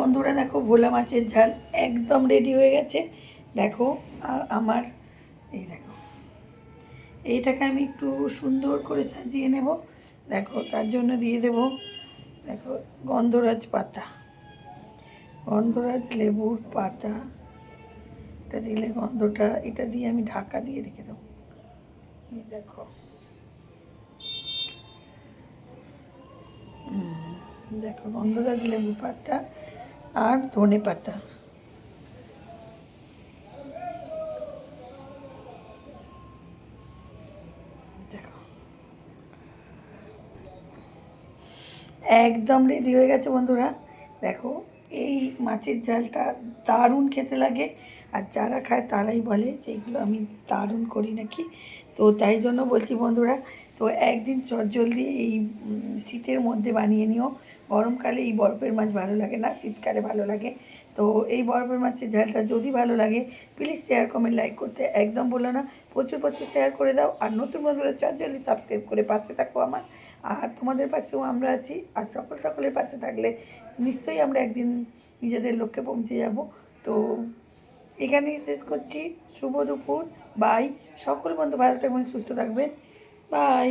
বন্ধুরা দেখো ভোলা মাছের ঝাল একদম রেডি হয়ে গেছে। দেখো, আর আমার, এই দেখো, এইটাকে আমি একটু সুন্দর করে সাজিয়ে নেব। দেখো, তার জন্য দিয়ে দেব, দেখো, গন্ধরাজ পাতা। গন্ধরাজ লেবুর পাতা, এটা দিলে গন্ধটা, এটা দিয়ে আমি ঢাকা দিয়ে রেখে দেবো। এই দেখো দেখো, গন্ধরাজ লেবু পাতা আর ধনে পাতা। একদম রেডি হয়ে গেছে বন্ধুরা। দেখো, এই মাছের ঝালটা দারুণ খেতে লাগে। আর যারা খায় তারাই বলে যে এগুলো আমি দারুণ করি নাকি। তো তাই জন্য বলছি বন্ধুরা, তো একদিন চটজলদি এই শীতের মধ্যে বানিয়ে নিও। গরমকালে এই বরফের মাছ ভালো লাগে না, শীতকালে ভালো লাগে। তো এই বরফের মাছের ঝালটা যদি ভালো লাগে প্লিজ শেয়ার কমেন্ট লাইক করতে একদম বলো না। প্রচুর প্রচুর শেয়ার করে দাও। আর নতুন বন্ধুরা, চটজলদি সাবস্ক্রাইব করে পাশে থাকো আমার। আর তোমাদের পাশেও আমরা আছি। আর সকল সকলের পাশে থাকলে নিশ্চয়ই আমরা একদিন নিজেদের লক্ষ্যে পৌঁছে যাব। তো এখানেই শেষ করছি। শুভ দুপুর। বাই। সকল বন্ধু ভালো থাকবেন সুস্থ থাকবেন। বাই।